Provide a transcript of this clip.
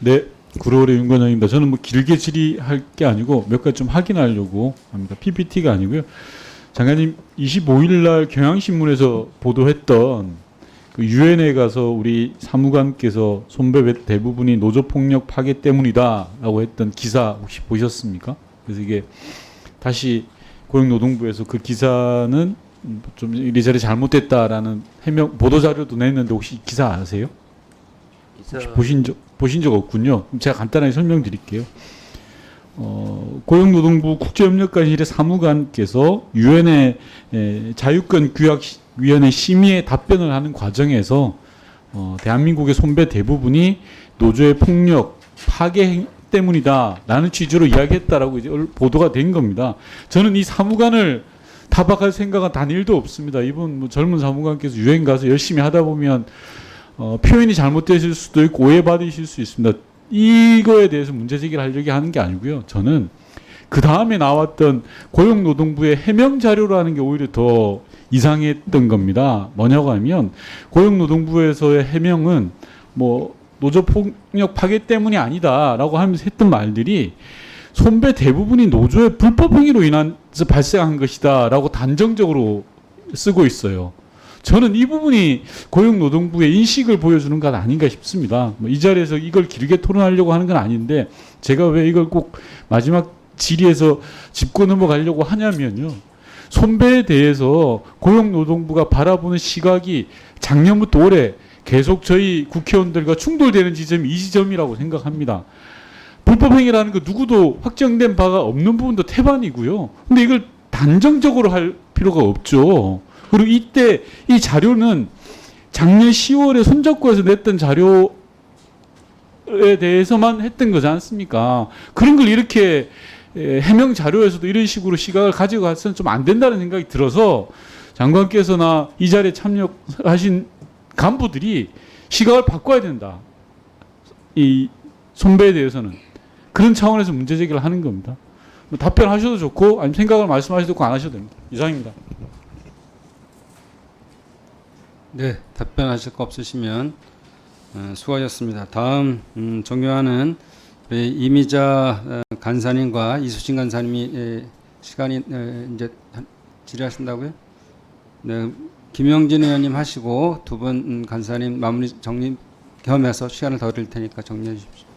네, 구로울의 윤건영입니다. 저는 뭐 길게 질의할 게 아니고 몇 가지 좀 확인하려고 합니다. PPT가 아니고요. 장관님 25일 날 경향신문에서 보도했던 그 유엔에 가서 우리 사무관께서 손배 대부분이 노조 폭력 파괴 때문이다라고 했던 기사 혹시 보셨습니까? 그래서 이게 다시 고용노동부에서 그 기사는 좀 이리저리 잘못됐다라는 해명 보도 자료도 냈는데 혹시 이 기사 아세요? 보신 적 보신 적 없군요. 제가 간단하게 설명드릴게요. 어, 고용노동부 국제협력관실의 사무관께서 유엔의 에, 자유권 규약 시- 위원회 심의에 답변을 하는 과정에서 어, 대한민국의 손배 대부분이 노조의 폭력 파괴 행- 때문이다라는 취지로 이야기했다라고 이제 얼- 보도가 된 겁니다. 저는 이 사무관을 타박할 생각은 단 일도 없습니다. 이분 뭐 젊은 사무관께서 유엔 가서 열심히 하다 보면 어, 표현이 잘못되실 수도 있고 오해받으실 수 있습니다. 이거에 대해서 문제 제기를 하려고 하는 게 아니고요. 저는 그 다음에 나왔던 고용노동부의 해명 자료라는 게 오히려 더 이상했던 겁니다. 뭐냐고 하면 고용노동부에서의 해명은 뭐 노조 폭력 파괴 때문이 아니다라고 하면서 했던 말들이 손배 대부분이 노조의 불법 행위로 인해서 발생한 것이다라고 단정적으로 쓰고 있어요. 저는 이 부분이 고용노동부의 인식을 보여주는 것 아닌가 싶습니다. 뭐 이 자리에서 이걸 길게 토론하려고 하는 건 아닌데 제가 왜 이걸 꼭 마지막 질의에서 짚고 넘어가려고 하냐면요. 손배에 대해서 고용노동부가 바라보는 시각이 작년부터 올해 계속 저희 국회의원들과 충돌되는 지점이 이 지점이라고 생각합니다. 불법 행위라는 거 누구도 확정된 바가 없는 부분도 태반이고요. 근데 이걸 단정적으로 할 필요가 없죠. 그리고 이때 이 자료는 작년 10월에 손잡고에서 냈던 자료에 대해서만 했던 거지 않습니까? 그런 걸 이렇게 에, 해명 자료에서도 이런 식으로 시각을 가지고 가서는 좀 안 된다는 생각이 들어서 장관께서나 이 자리에 참여하신 간부들이 시각을 바꿔야 된다. 이 손배에 대해서는 그런 차원에서 문제 제기를 하는 겁니다. 뭐 답변하셔도 좋고 아니면 생각을 말씀하셔도 좋고 안 하셔도 됩니다. 이상입니다. 네, 답변하실 거 없으시면 어, 수고하셨습니다. 다음 음, 우리 이미자 어, 간사님과 이수진 간사님이 에, 시간이 에, 이제 한- 질의하신다고요? 네, 김영진 의원님 하시고 두 분 간사님 마무리 정리 겸해서 시간을 더 드릴 테니까 정리해 주십시오.